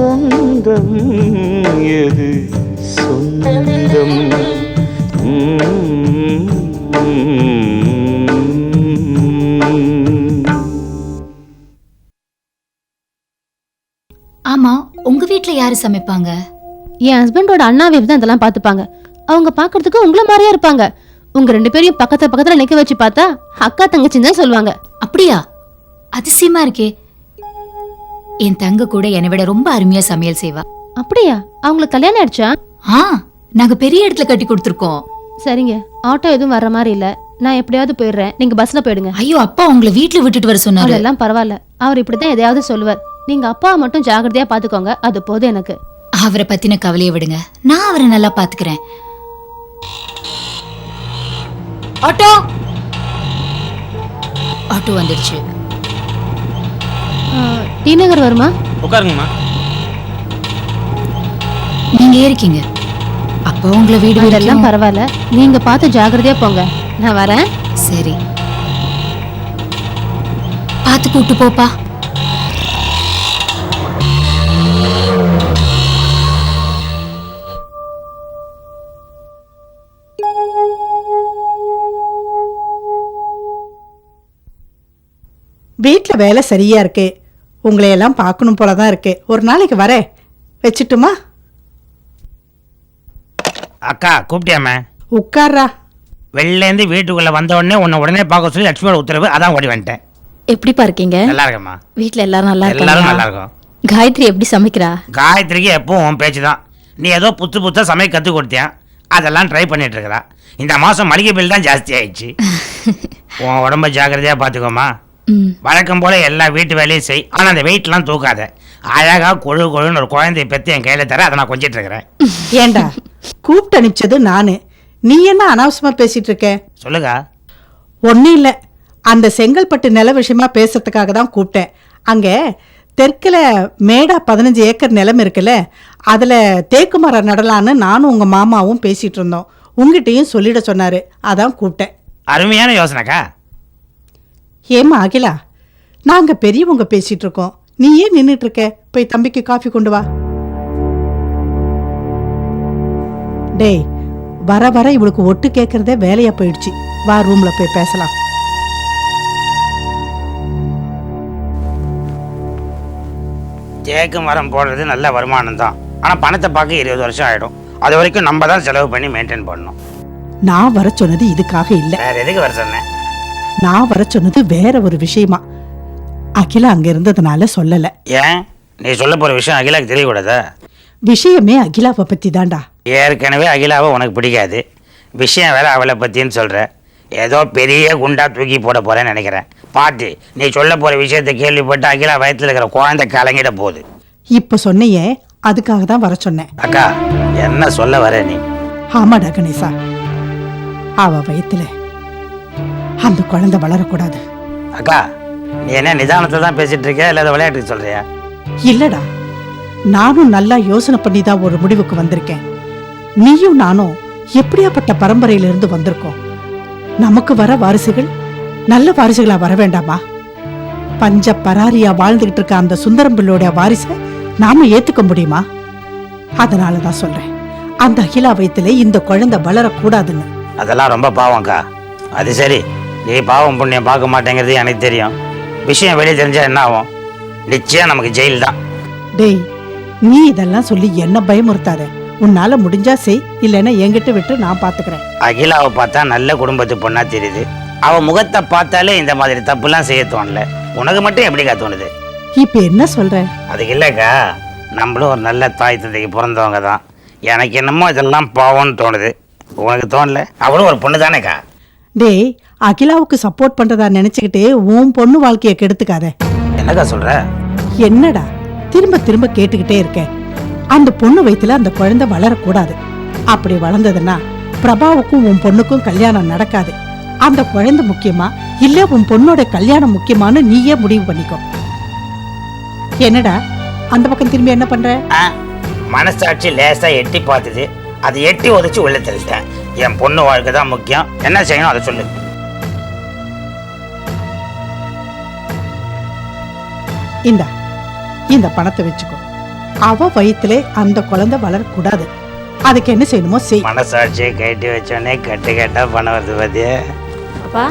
சொந்தம் எது? சொந்தம். ஆமா உங்க வீட்ல யாரு சமைப்பாங்க? என் ஹஸ்பண்டோட அண்ணா வீப் தான் இதெல்லாம் பார்த்துப்பாங்க. அவங்க பார்க்கறதுக்கு உங்கள மாதிரியா இருப்பாங்க. உங்க ரெண்டு பேரையும் பக்கத்துல பக்கத்துல நிக்க வச்சு பார்த்தா அக்கா தங்கச்சின்னு தான் சொல்லுவாங்க. அப்படியா? அதிசயமா இருக்கே. என் தங்க கூட என்னை விட ரொம்ப அருமையா சமையல் செய்வா. அப்படியா? அவங்களுக்கு கல்யாணம் ஆயிடுச்சா? ஆ நாங்க பெரிய இடத்துல கட்டி கொடுத்துருக்கோம். சரிங்க. ஆட்டோ எதுவும் வர்ற மாதிரி இல்ல. நான் எப்படியாவது போயிடுறேன். நீங்க பஸ்ல போயிடுங்க. ஐயோ அப்பா உங்களை வீட்ல விட்டுட்டு வர சொன்னாரு. அதெல்லாம் பரவாயில்ல. அவர் இப்படிதான் எதையாவது சொல்லுவார். நீங்க அப்பா மட்டும் ஜாகிரதையா பாத்துக்கோங்க. அது போதும் எனக்கு. அவரை பத்தின கவலையை விடுங்க. நான் அவரை நல்லா பாத்துக்கிறேன். ஆட்டோ! ஆட்டோ வந்துடுச்சு. டி நகர் வருமா? உட்காருங்கம்மா. நீங்க ஏறிக்கீங்க. அப்பா உங்களை வீடு விடலாம் பரவாயில்ல. நீங்க பார்த்து ஜாகிரதையா போங்க. நான் வரேன். சரி. பார்த்து கூட்டு போப்பா. வீட்டில் வேலை சரியா இருக்கு. உங்களையெல்லாம் பார்க்கணும் போல தான் இருக்கு. ஒரு நாளைக்கு வரேன் வச்சுட்டுமா? அக்கா கூப்பிட்டியாமே உட்கார்றா. வெளிலேருந்து வீட்டுக்குள்ள வந்த உடனே உன்னை உடனே பார்க்க சொல்லி லட்சுமியோட உத்தரவு அதான் ஓடி வந்துட்டேன். எப்படிப்பா இருக்கீங்க? நல்லா இருக்கம்மா. வீட்ல எல்லாரும் நல்லா எல்லாரும் நல்லா இருக்காங்க இருக்கும். காயத்ரி எப்படி சமைக்கிறா? காயத்ரிக்கு எப்பவும் உன் பேச்சு தான். நீ ஏதோ புத்து புத்தா சமைக்க கற்றுக் கொடுத்தியான் அதெல்லாம் ட்ரை பண்ணிட்டு இருக்கிறா. இந்த மாதம் மளிகை பில் தான் ஜாஸ்தி ஆயிடுச்சு. உன் உடம்ப ஜாக்கிரதையாக பார்த்துக்கோமா வழக்கம் போல எல்லா வீட்டு வேலையும் செய். ஆனால் அந்த வெயிட்லாம் தூக்காத. அழகாக கொழு கொழுன்னு ஒரு குழந்தைய பெற்று என் கையில் தர அதை நான் கொஞ்சிட்டு இருக்கிறேன். ஏண்டா? கூப்பிட்டு அனுப்பிச்சது நானு. நீ என்ன அனாவசியமா பேசிட்டு இருக்க? சொல்லுங்க. ஒன்றும் இல்லை. அந்த செங்கல்பட்டு நில விஷயமா பேசுறதுக்காக தான் கூப்பிட்டேன். அங்கே தெற்கில் மேடா பதினஞ்சு ஏக்கர் நிலம் இருக்குல்ல அதில் தேக்கு மரம் நடலான்னு நானும் உங்கள் மாமாவும் பேசிட்டு இருந்தோம். உங்ககிட்டயும் சொல்லிட சொன்னார். அதான் கூப்பிட்டேன். அருமையான யோசனைக்கா. ஏம்மா அகிலா? நாங்க பெரியவங்க பேசிட்டு இருக்கோம் நீ ஏன் நின்னுட்டு இருக்க போய் தம்பிக்கு காஃபி கொண்டு வா. டேய் வர வர இவளுக்கு ஒட்டு கேட்கறதே வேலையா போயிடுச்சு. வா ரூம்ல போய் பேசலாம். தேக்கு மரம் போடுறது நல்ல வருமானம் தான். ஆனால் பணத்தை பார்க்க இருபது வருஷம் ஆகிடும் அது வரைக்கும் நம்ம தான் செலவு பண்ணி மெயின்டைன் பண்ணணும். நான் வர சொன்னது இதுக்காக இல்ல. வேற எதுக்கு வர சொன்னேன்? நான் வர சொன்னது வேற ஒரு விஷயமா? அகிலா அங்க இருந்ததுனால சொல்லல. ஏன்? நீ சொல்ல போகிற விஷயம் அகிலாக்கு தெரியக்கூடாதா? விஷயமே அகிலாவை பத்தி தான்டா ஏற்கனவே அகிலாவை உனக்கு பிடிக்காது. விஷயம் வேற அவளை பற்றின்னு சொல்கிற ஏதோ பெரிய குண்டா தூக்கி போட போறேன்னு நினைக்கிறேன். பாட்டு நீ சொல்ல போகிற விஷயத்தை கேள்விப்பட்டு அகிலா வயத்தில் இருக்கிற குழந்தை கலங்கிட போகுது. இப்ப சொன்னையே அதுக்காக தான் வர சொன்னேன். அக்கா என்ன சொல்ல வர நீ? ஆமாடா கணேசா. அவ வயித்துல அந்த குழந்தை வளரக்கூடாது. அக்கா நீ என்ன நிதானத்தை தான் பேசிட்டு இருக்க இல்லை அதை விளையாட்டுக்கு சொல்றியா? இல்லடா. நானும் நல்லா யோசனை பண்ணி தான் ஒரு முடிவுக்கு வந்திருக்கேன். நீயும் நானும் எப்படியாப்பட்ட பரம்பரையிலிருந்து வந்திருக்கோம்? நமக்கு வர வாரிசுகள் நல்ல வாரிசுகளா வர வேண்டாமா? பஞ்ச பராரியா வாழ்ந்துகிட்டு இருக்க அந்த சுந்தரம் பிள்ளையோட வாரிசை நாம ஏத்துக்க முடியுமா? அதனால தான் சொல்றேன். அந்த அகிலா வயித்துல இந்த குழந்தை வளரக்கூடாதுன்னு. அதெல்லாம் ரொம்ப பாவம்க்கா அது சரி. நீ பாவம் புண்ணியம் பார்க்க மாட்டேங்கிறது எனக்கு தெரியும். விஷயம் வெளியே தெரிஞ்சா என்ன ஆகும்? நிச்சயம் நமக்கு ஜெயில் தான் டேய் நீ இதெல்லாம் சொல்லி என்ன பயமுறுத்தாத? உன்னால முடிஞ்சா செய் இல்லைன்னா என்கிட்ட விட்டு நான் பாத்துக்கிறேன். அகிலாவை பார்த்தா நல்ல குடும்பத்து பொண்ணா தெரியுது. அவ முகத்தை பார்த்தாலே இந்த மாதிரி தப்புலாம் செய்ய தோணல. உனக்கு மட்டும் எப்படிக்கா தோணுது? இப்ப என்ன சொல்ற? அதுக்கு இல்லைக்கா நம்மளும் ஒரு நல்ல தாய் தந்தைக்கு பிறந்தவங்க தான் எனக்கு என்னமோ இதெல்லாம் பாவம்னு தோணுது. உனக்கு தோணல? அவளும் ஒரு பொண்ணு தானேக்கா டேய் அகிலாவுக்கு சப்போர்ட் பண்றதா நினைச்சுக்கிட்டு உன் பொண்ணு வாழ்க்கைய கெடுத்துக்காத. என்னக்கா சொல்ற? என்னடா? திரும்ப திரும்ப கேட்டுக்கிட்டே இருக்க. அந்த பொண்ணு வயித்துல அந்த குழந்தை வளரக்கூடாது. அப்படி வளர்ந்ததுன்னா பிரபாவுக்கும் உன் பொண்ணுக்கும் கல்யாணம் நடக்காது. அந்த குழந்தை முக்கியமா? இல்ல உன் பொண்ணோட கல்யாணம் முக்கியமான்னு நீயே முடிவு பண்ணிக்கோ. என்னடா? அந்த பக்கம் திரும்பி என்ன பண்ற? மனசாட்சி லேசா எட்டி பார்த்தது. அதை எட்டி உதச்சு உள்ள தள்ளிட்டேன். என் பொண்ணு வாழ்க்கை தான் முக்கியம். என்ன செய்யணும் அதை சொல்லு. இந்தா இந்த பணத்தை வச்சுக்கோ. அவ வயித்துல அந்த குழந்தை வளரக்கூடாது. அதுக்கு என்ன செய்யணுமோ செய். மனசாட்சியை கட்டி வச்சோடனே கட்டு கட்டா பணம் வருது பாத்தியா? அப்பா.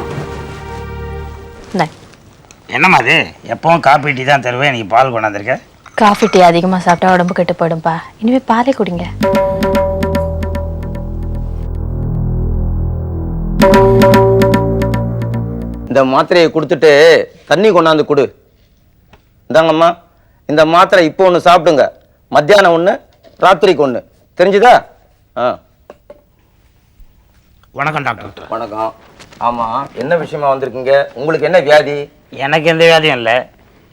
என்னம்மா அது? எப்பவும் காப்பி டீ தான் தருவேன் நீ பால் கொண்டாந்துருக்க காஃபி டீ அதிகமா சாப்பிட்டா உடம்பு கெட்டு போயிடும்பா. இனிமே பாலே குடிங்க. இந்த மாத்திரையை கொடுத்துட்டு தண்ணி கொண்டாந்து கொடு. இந்தாங்கம்மா இந்த மாத்திரை இப்போ ஒன்று சாப்பிடுங்க. மத்தியானம் ஒன்று ராத்திரிக்கு ஒன்று தெரிஞ்சுதா? ஆ. வணக்கம் டாக்டர். வணக்கம். ஆமாம் என்ன விஷயமா வந்திருக்கீங்க? உங்களுக்கு என்ன வியாதி? எனக்கு எந்த வியாதியும் இல்லை.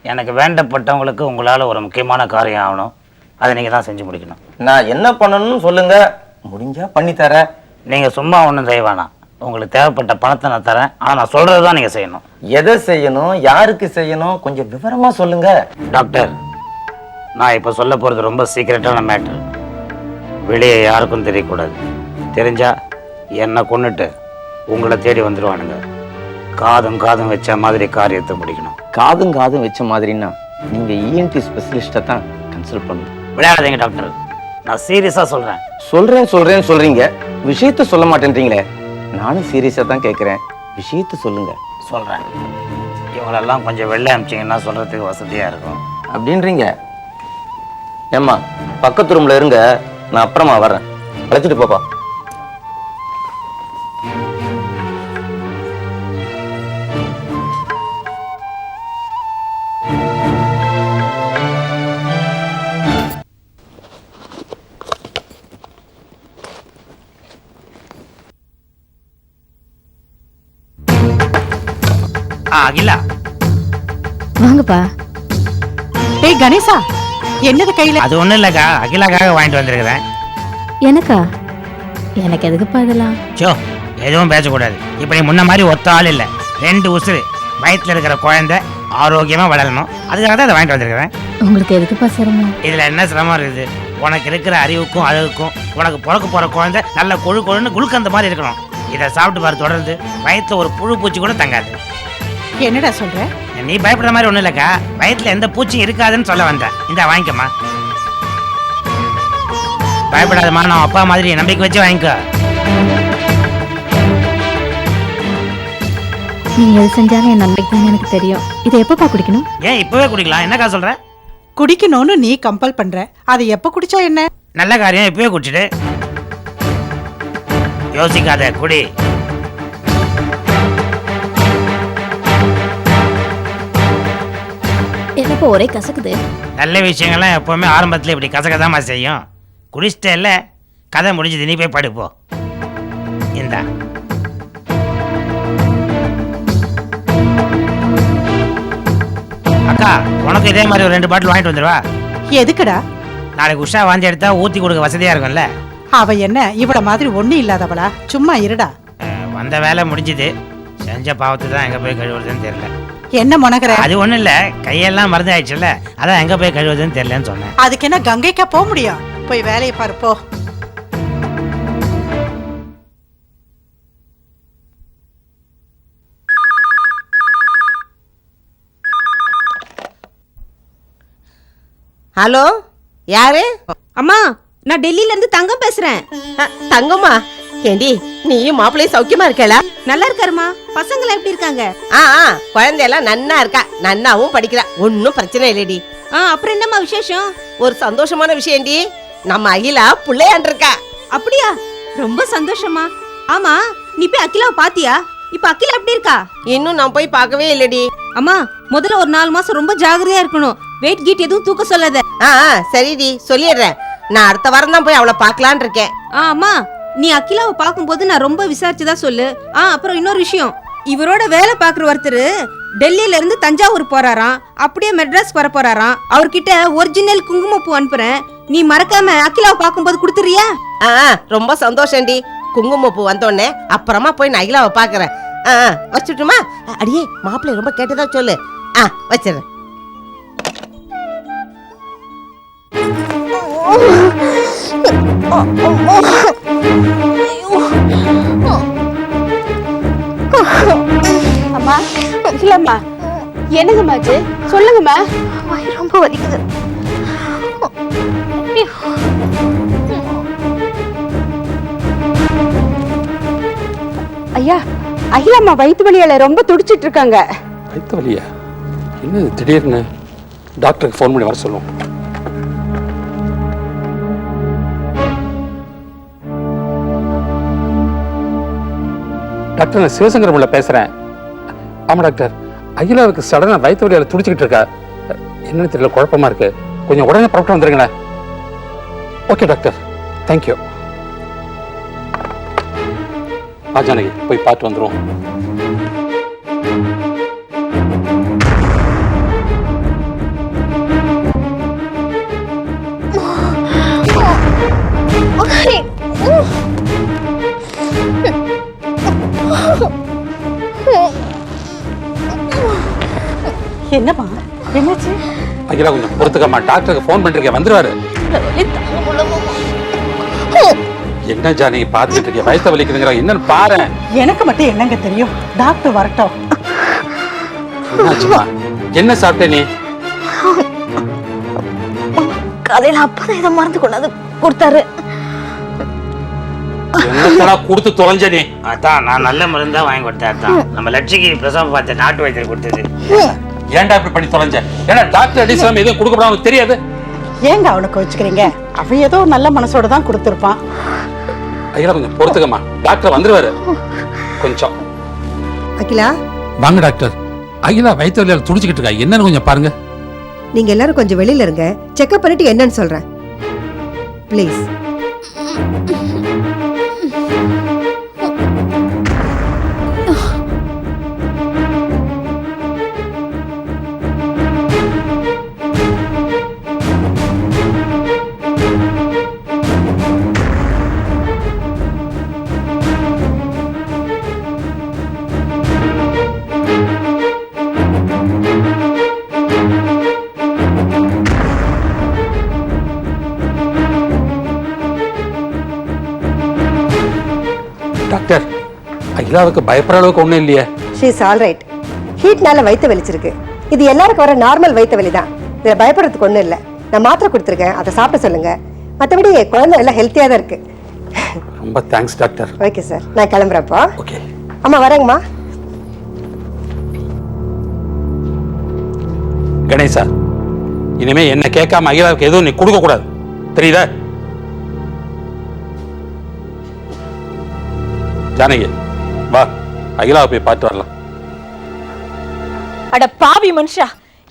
எனக்கு வேண்டப்பட்டவங்களுக்கு உங்களால் ஒரு முக்கியமான காரியம் ஆகணும். அதை நீங்கள் தான் செஞ்சு முடிக்கணும். நான் என்ன பண்ணணும்னு சொல்லுங்க. முடிஞ்சா பண்ணித்தரேன். நீங்கள் சும்மா ஒன்றும் செய்ய வேணாம். உங்களுக்கு தேவைப்பட்ட பணத்தை நான் தரேன். ஆனால் நான் சொல்கிறது தான் நீங்கள் செய்யணும். எதை செய்யணும்? யாருக்கு செய்யணும்? கொஞ்சம் விவரமா சொல்லுங்க. டாக்டர் நான் இப்போ சொல்ல போகிறது ரொம்ப சீக்கிரட்டான மேட்ரு வெளியே யாருக்கும் தெரியக்கூடாது. தெரிஞ்சா என்னை கொன்னுட்டு உங்களை தேடி வந்துடுவானுங்க காதும் காதும் வச்ச மாதிரி காரியத்தை முடிக்கணும். காதும் காதும் வச்ச மாதிரின்னா நீங்க E இஎன்டி ஸ்பெஷலிஸ்ட்டை தான் கன்சல்ட் பண்ணணும். விளையாடாதீங்க டாக்டர். நான் சீரியஸாக சொல்கிறேன் சொல்றேன் சொல்றேன்னு சொல்றீங்க. விஷயத்த சொல்ல மாட்டேன்றீங்களே. நானும் சீரியஸா தான் கேட்குறேன் விஷயத்த சொல்லுங்க. சொல்கிறேன் இவங்களெல்லாம் கொஞ்சம் வெளில அமிச்சிங்கன்னா சொல்கிறதுக்கு வசதியாக இருக்கும். அப்படின்றீங்க? ஏம்மா பக்கத்து ரூம்ல இருங்க நான் அப்புறமா வரேன் அழைச்சிட்டு போப்பா. அகிலா வாங்கப்பா. டேய் கணேசா என்னது கையில? அது ஒன்றும் இல்லைக்கா. அகிலாக்காக வாங்கிட்டு வந்திருக்கிறேன். எனக்கா? எனக்கு எதுக்குப்பா இதெல்லாம்? சோ எதுவும் பேசக்கூடாது. இப்போ நீ முன்ன மாதிரி ஒத்த ஆள் இல்லை. ரெண்டு உசுறு. வயித்துல இருக்கிற குழந்தை ஆரோக்கியமாக வளரணும். அதுக்காக தான் இதை வாங்கிட்டு வந்திருக்கிறேன். உங்களுக்கு எதுக்குப்பா சிரமம்? இதில் என்ன சிரமம் இருக்குது? உனக்கு இருக்கிற அறிவுக்கும் அழகுக்கும் உனக்கு பிறக்க போகிற குழந்தை நல்ல கொழு கொழுன்னு குளுக்கந்த மாதிரி இருக்கணும். இதை சாப்பிட்டு பாரு தொடர்ந்து. வயித்துல ஒரு புழு பூச்சி கூட தங்காது. என்னடா சொல்ற? நீ பயப்படுற மாதிரி ஒன்றும் இல்லைக்கா. வயித்துல எந்த பூச்சியும் இருக்காதுன்னு சொல்ல வந்தேன். இந்த வாங்கிக்கம்மா. பயப்படாதம்மா நான் அப்பா மாதிரி நம்பிக்கை வச்சு வாங்கிக்கோ. நீங்க எது செஞ்சாலும் என் நன்மைக்கு தான் எனக்கு தெரியும். இதை எப்பப்பா குடிக்கணும்? ஏன் இப்பவே குடிக்கலாம்? என்னக்கா சொல்ற? குடிக்கணும்னு நீ கம்பல் பண்ற. அதை எப்ப குடிச்சா என்ன? நல்ல காரியம் இப்பவே குடிச்சிடு. யோசிக்காத குடி. என்னப்பா ஒரே கசக்குது. நல்ல விஷயங்கள்லாம் எப்பவுமே ஆரம்பத்தில் இப்படி கசகதாமா செய்யும். குடிச்சிட்ட இல்ல கதை முடிஞ்சது நீ போய் படுப்போ. இந்தா. அக்கா உனக்கு இதே மாதிரி ஒரு ரெண்டு பாட்டில் வாங்கிட்டு வந்துடுவா? எதுக்குடா? நாளைக்கு உஷா வாந்தி எடுத்தா ஊத்தி கொடுக்க வசதியா இருக்கும்ல? அவ என்ன இவள மாதிரி ஒண்ணு இல்லாதவளா? சும்மா இருடா. வந்த வேலை முடிஞ்சுது. செஞ்ச பாவத்தை தான் எங்க போய் கழுவுறதுன்னு தெரியல. என்ன முனகிற? அது ஒண்ணும் இல்ல. கையெல்லாம் மருந்து ஆயிடுச்சுல்ல அதான் எங்க போய் கழுவுறதுன்னு தெரியலன்னு சொன்னேன். அதுக்கு என்ன கங்கைக்கா போக முடியும்? போய் வேலையை பாரு போ. ஹலோ யாரு? அம்மா நான் டெல்லில இருந்து தங்கம் பேசுறேன். தங்கம்மா? ஏண்டி நீயும் மாப்பிள்ளையும் சௌக்கியமா இருக்கல? நல்லா இருக்காருமா. பசங்க எப்படி இருக்காங்க? ஆ ஆ குழந்தையெல்லாம் நன்னா இருக்கா? நன்னாவும் படிக்கிறா. ஒன்னும் பிரச்சனை இல்லடி. ஆ அப்புறம் என்னம்மா விசேஷம்? ஒரு சந்தோஷமான விஷயம்டி நம்ம அகிலா புள்ளையாண்டு இருக்கா. அப்படியா? ரொம்ப சந்தோஷமா ஆமா நீ போய் அகிலாவை பாத்தியா? இப்ப அகிலா எப்படி இருக்கா? இன்னும் நான் போய் பார்க்கவே இல்லடி. அம்மா முதல்ல ஒரு நாலு மாசம் ரொம்ப ஜாகிரதையா இருக்கணும். வெயிட் கீட் எதுவும் தூக்க சொல்லாத. ஆ ஆ சரிடி சொல்லிடுறேன். நான் அடுத்த வாரம் தான் போய் அவளை பார்க்கலான்னு இருக்கேன். ஆ அம்மா நீ அகிலாவை பார்க்கும்போது நான் ரொம்ப விசாரிச்சுதா சொல்லு. ஆ அப்புறம் இன்னொரு விஷயம். இவரோட வேலை பார்க்குற ஒருத்தர் டெல்லியில இருந்து தஞ்சாவூர் போறாராம். அப்படியே மெட்ராஸ் வர போறாராம். அவர்கிட்ட ஒரிஜினல் குங்குமப்பூ அனுப்புறேன். நீ மறக்காம அகிலாவை பார்க்கும்போது கொடுத்துறியா? ஆ ரொம்ப சந்தோஷம்டி. குங்குமப்பூ வந்தோடனே அப்புறமா போய் நான் அகிலாவை பார்க்கறேன். ஆ ஆ, வச்சுட்டுமா? அடியே மாப்பிள்ளை ரொம்ப கேட்டதா சொல்லு. ஆ வச்சிடுறேன் அம்மா இல்லம்மா என்னங்கம்மாச்சு சொல்லுங்கம்மா ரொம்ப வலிக்குது ஐயா அகிலாம்மா வயிற்று வலியால ரொம்ப துடிச்சிட்டு இருக்காங்க. வயிற்று வலியா என்ன திடீர்னு? டாக்டருக்கு ஃபோன் பண்ணி வர சொல்லுவோம் டாக்டர் நான் சிவசங்கர் உள்ள பேசுறேன். ஆமா டாக்டர். அகிலாவுக்கு சடனா வயிற்று வலியால துடிச்சுக்கிட்டு இருக்கா. என்னன்னு தெரியல குழப்பமா இருக்கு. கொஞ்சம் உடனே புறப்பட்டு வந்துருங்களேன். Okay doctor. தேங்க்யூ ஆ ஜானகி போய் பார்த்து வந்துருவோம். என்னப்பா? என்னாச்சு? அகிலா கொஞ்சம் பொறுத்துக்கம்மா. டாக்டருக்கு ஃபோன் பண்ணிருக்கேன். வந்துருவாரு. என்ன ஜானி பார்த்துட்டு இருக்கேன் வயசை வலிக்குதுங்கிற என்னன்னு பாரு. எனக்கு மட்டும் என்னங்க தெரியும்? டாக்டர் வரட்டும். என்னாச்சுமா? என்ன சாப்பிட்ட நீ? காலையில அப்பதான் இதை மறந்து கொண்டாந்து கொடுத்தாரு. என்னத்தடா கொடுத்து தொலைஞ்ச நீ? அதான் நான் நல்ல மருந்தா வாங்கி கொடுத்தேன் அதான். நம்ம லட்சிக்கு பிரசவம் பார்த்த நாட்டு வைத்தியர் கொடுத்தது. ஏன்டா இப்படி பண்ணி தொலைஞ்ச? ஏன்னா டாக்டர் அடிசாம எதுவும் கொடுக்கப்படாம தெரியாது? ஏங்க அவனுக்கு வச்சுக்கிறீங்க? அவன் ஏதோ நல்ல மனசோட தான் கொடுத்துருப்பான். அகிலா கொஞ்சம் பொறுத்துக்கம்மா. டாக்டர் வந்துருவாரு. கொஞ்சம். அகிலா? வாங்க டாக்டர் அகிலா வயிற்று வலியால் துடிச்சுக்கிட்டு இருக்கா. என்னன்னு கொஞ்சம் பாருங்க. நீங்க எல்லாரும் கொஞ்சம் வெளியில இருங்க. செக்அப் பண்ணிட்டு என்னன்னு சொல்றேன். ப்ளீஸ் அகிலாவுக்கு பயப்படுற அளவுக்கு ஒண்ணும் இல்லையே. ஷீஸ் ஆல் ரைட் ஹீட்னால வயிற்று வலிச்சிருக்கு. இது எல்லாருக்கும் வர நார்மல் வயிற்று வலி தான் இதில் பயப்படுறதுக்கு ஒன்றும் இல்லை. நான் மாத்திரை கொடுத்துருக்கேன். அதை சாப்பிட சொல்லுங்க. மற்றபடி குழந்தை எல்லாம் ஹெல்த்தியாக தான் இருக்கு. ரொம்ப தேங்க்ஸ் டாக்டர் ஓகே சார் நான் கிளம்புறப்போ ஓகே அம்மா வரேங்கம்மா. கணேசா இனிமே என்ன கேட்காம அகிலாவுக்கு எதுவும் நீ கொடுக்க கூடாது. தெரியுதா? ஜானகி. வா அகிலாவை போய் பார்த்து வரலாம். அட பாவி மனுஷா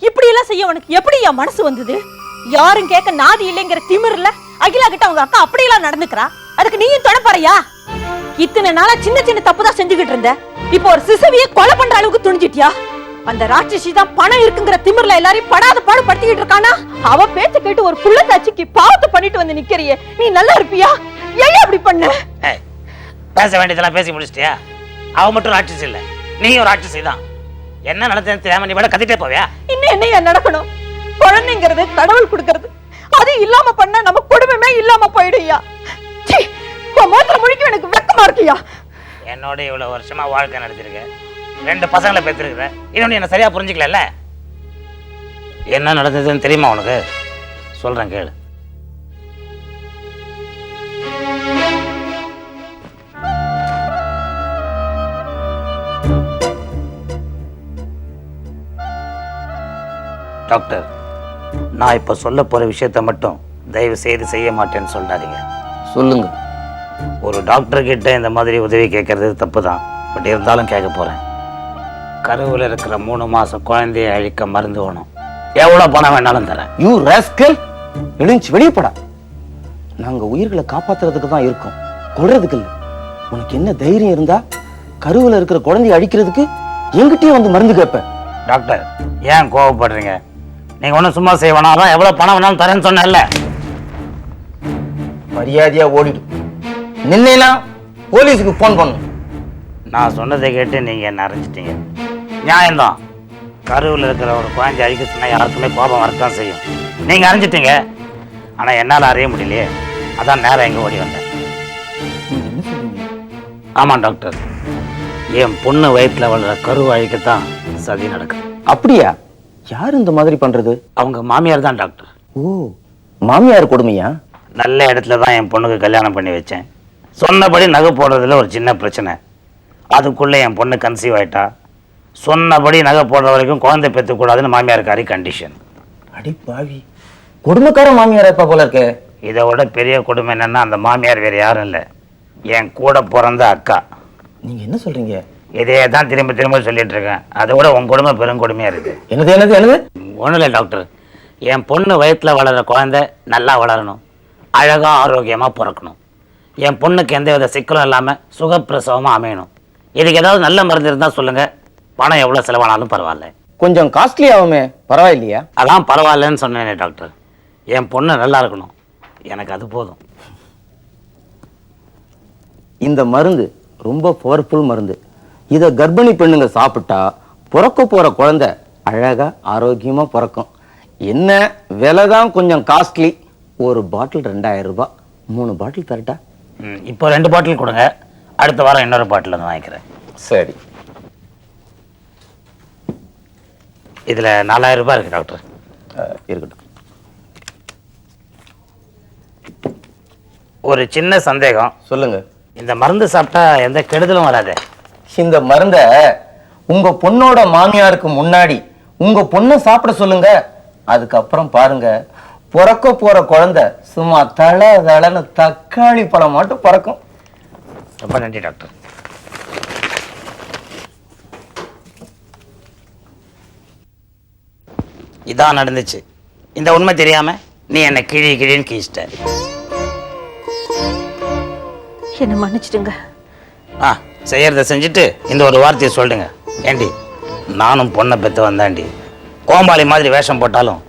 இப்படி எல்லாம் செய்ய உனக்கு எப்படி என் மனசு வந்தது? யாரும் கேட்க நாதி இல்லைங்கிற திமிர்ல அகிலா கிட்ட அவங்க அக்கா அப்படியெல்லாம் நடந்துக்கிறா? அதுக்கு நீயும் தொடப்பறையா இத்தனை நாளா சின்ன சின்ன தப்பு தான் செஞ்சுக்கிட்டு இருந்த. இப்போ ஒரு சிசுவிய கொலை பண்ற அளவுக்கு துணிஞ்சிட்டியா? அந்த ராட்சசி தான் பணம் இருக்குங்கிற திமிர்ல எல்லாரையும் படாத பாடு படுத்திக்கிட்டு இருக்கானா? அவ பேச்ச கேட்டு ஒரு புள்ள தாச்சிக்கு பாவத்தை பண்ணிட்டு வந்து நிக்கிறியே. நீ நல்லா இருப்பியா? ஏன் அப்படி பண்ண? பேச வேண்டியதெல்லாம் பேசி முடிச்சிட்டியா? அவ மட்டும் ராட்சசி இல்ல. நீயும் ராட்சசி தான். என்ன நடந்ததுன்னு தெரியாம நீ விட கத்திட்டே போவியா? இன்னும் என்னையா நடக்கணும்? குழந்தைங்கிறது கடவுள் கொடுக்கறது. அது இல்லாம பண்ணா நம்ம குடும்பமே இல்லாம போயிடுயா முகத்துல முழிக்க எனக்கு வெக்கமா இருக்கியா? என்னோட இவ்வளவு வருஷமா வாழ்க்கை நடத்திருக்க ரெண்டு பசங்களை பெற்றிருக்கிற இன்னொன்னு என்ன சரியா புரிஞ்சுக்கல என்ன நடந்ததுன்னு தெரியுமா உனக்கு? சொல்றேன் கேளு. டாக்டர் நான் இப்போ சொல்ல போற விஷயத்த மட்டும் தயவு செய்து செய்ய மாட்டேன்னு சொல்லாதீங்க. சொல்லுங்க. ஒரு டாக்டர் கிட்ட இந்த மாதிரி உதவி கேட்கறது தப்பு தான் பட் இருந்தாலும் கேட்க போறேன். கருவில் இருக்கிற மூணு மாசம் குழந்தையை அழிக்க மருந்து வேணும். எவ்வளோ பணம் வேணாலும் தரேன். யூ ராஸ்கல் எழுந்துச்சு வெளியே போடா. நாங்க உயிர்களை காப்பாத்துறதுக்கு தான் இருக்கோம். கொல்றதுக்கு இல்ல. உனக்கு என்ன தைரியம் இருந்தா கருவுல இருக்கிற குழந்தைய அடிக்கிறதுக்கு என்கிட்டயே வந்து மருந்து கேட்ப. டாக்டர் ஏன் கோவப்படுறீங்க? நீங்க ஒன்றும் சும்மா செய்ய வேணாம் அதான் எவ்வளோ பணம் வேணாலும் தரேன்னு சொன்னேன்ல. மரியாதையா ஓடிடு. நின்னா போலீஸுக்கு ஃபோன் பண்ணு. நான் சொன்னதை கேட்டு நீங்க என்ன அறிஞ்சிட்டீங்க? நியாயம்தான். கருவில் இருக்கிற ஒரு குழந்தை அழிக்க சொன்னா யாருக்குமே கோபம் வரத்தான் செய்யும். நீங்க அறிஞ்சிட்டீங்க. ஆனா என்னால அறிய முடியலையே. அதான் நேரம் எங்க ஓடி வந்தேன். ஆமாம் டாக்டர். என் பொண்ணு வயிற்றுல வளர கரு அழிக்கத்தான் சதி நடக்கும் அப்படியா? யார் இந்த மாதிரி பண்றது? அவங்க மாமியார் தான் டாக்டர். ஓ மாமியார் கொடுமையா? நல்ல இடத்துல தான் என் பொண்ணுக்கு கல்யாணம் பண்ணி வச்சேன். சொன்னபடி நகை போடுறதுல ஒரு சின்ன பிரச்சனை. அதுக்குள்ளே என் பொண்ணு கன்சீவ் ஆயிட்டா. சொன்னபடி நகை போடுற வரைக்கும் குழந்தை பெற்றுக்கூடாதுன்னு மாமியாருக்காரி கண்டிஷன் அடி பாவி. கொடுமைக்கார மாமியார் இப்ப போல இருக்கே? இதை விட பெரிய கொடுமை என்னன்னா அந்த மாமியார் வேறு யாரும் இல்லை. என் கூட பிறந்த அக்கா. நீங்க என்ன சொல்றீங்க? இதையே தான் திரும்ப திரும்ப சொல்லிட்டு இருக்கேன் அதை விட உன் கொடுமை பெருங்கொடுமையாக இருக்குது என்னது என்னது என்னது? ஒன்றும் இல்லை டாக்டர் என் பொண்ணு வயிற்றுல வளர்கிற குழந்தை நல்லா வளரணும். அழகாக ஆரோக்கியமாக பிறக்கணும். என் பொண்ணுக்கு எந்த வித சிக்கலும் இல்லாமல் சுகப்பிரசவமாக அமையணும். இதுக்கு ஏதாவது நல்ல மருந்து இருந்தால் சொல்லுங்கள் பணம் எவ்வளோ செலவானாலும் பரவாயில்ல. கொஞ்சம் காஸ்ட்லி ஆகுமே பரவாயில்லையா? அதான் பரவாயில்லன்னு சொன்னேனே டாக்டர் என் பொண்ணு நல்லா இருக்கணும். எனக்கு அது போதும். இந்த மருந்து ரொம்ப பவர்ஃபுல் மருந்து. இதை கர்ப்பிணி பெண்ணுங்க சாப்பிட்டா பிறக்க போற குழந்தை அழகா ஆரோக்கியமா பிறக்கும். என்ன விலை தான் கொஞ்சம் காஸ்ட்லி ஒரு பாட்டில் ரெண்டாயிரம் ரூபாய். மூணு பாட்டில் தரட்டா? இப்போ ரெண்டு பாட்டில் கொடுங்க. அடுத்த வாரம் இன்னொரு பாட்டில் வந்து வாங்கிக்கிறேன். சரி. இதில் நாலாயிரம் ரூபாய் இருக்குது டாக்டர் இருக்கட்டும். ஒரு சின்ன சந்தேகம். சொல்லுங்க. இந்த மருந்து சாப்பிட்டா எந்த கெடுதலும் வராதே. இந்த மருந்த உங்க பொண்ணோட மாமியாருக்கு முன்னாடி உங்க பொண்ணை சாப்பிட சொல்லுங்க. அதுக்கப்புறம் பாருங்க பிறக்க போற குழந்தை சும்மா தள தளன்னு தக்காளி பழம் மட்டும் பிறக்கும். ரொம்ப நன்றி டாக்டர். இதான் நடந்துச்சு. இந்த உண்மை தெரியாம நீ என்னை கிழி கிழின்னு கீச்சிட்ட. என்ன மன்னிச்சிடுங்க. ஆ. செய்யறத செஞ்சுட்டு இந்த ஒரு வார்த்தையை சொல்லுங்க. ஏண்டி நானும் பொண்ணை பெற்று வந்தாண்டி கோம்பாளி மாதிரி வேஷம் போட்டாலும்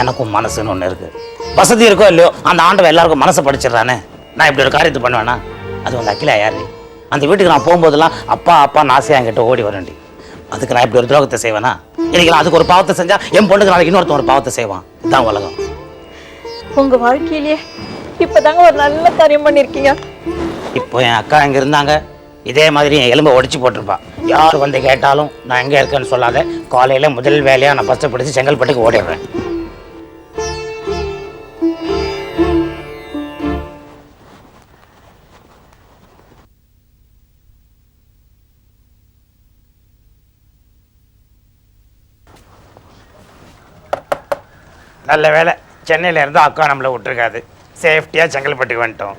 எனக்கும் மனசுன்னு ஒன்று இருக்கு. வசதி இருக்கோ இல்லையோ அந்த ஆண்டவன் எல்லாருக்கும் மனசை படிச்சிடுறானே. நான் இப்படி ஒரு காரியத்தை பண்ணுவேனா? அது வந்து அகிலா யாரு அந்த வீட்டுக்கு நான் போகும்போதெல்லாம் அப்பா அப்பா நாசையா என்கிட்ட ஓடி வரேன்டி அதுக்கு நான் இப்படி ஒரு துரோகத்தை செய்வேனா? இன்னைக்கு நான் அதுக்கு ஒரு பாவத்தை செஞ்சா என் பொண்ணுக்கு நாளைக்கு இன்னொருத்தன் ஒரு பாவத்தை செய்வான். இதுதான் உலகம். உங்க வாழ்க்கையிலேயே இப்பதாங்க ஒரு நல்ல காரியம் பண்ணிருக்கீங்க. இப்போ என் அக்கா இங்கே இருந்தாங்க? இதே மாதிரி என் எலும்பை உடச்சி போட்டிருப்பா. யார் வந்து கேட்டாலும் நான் எங்கே இருக்கேன்னு சொல்லாத. காலையில் முதல் வேலையாக நான் பஸ்ஸை பிடிச்சி செங்கல்பட்டுக்கு ஓடிடுறேன். நல்ல வேலை சென்னையில் இருந்து அக்கா நம்மளை விட்டுருக்காது. சேஃப்டியாக செங்கல்பட்டுக்கு வந்துட்டோம்.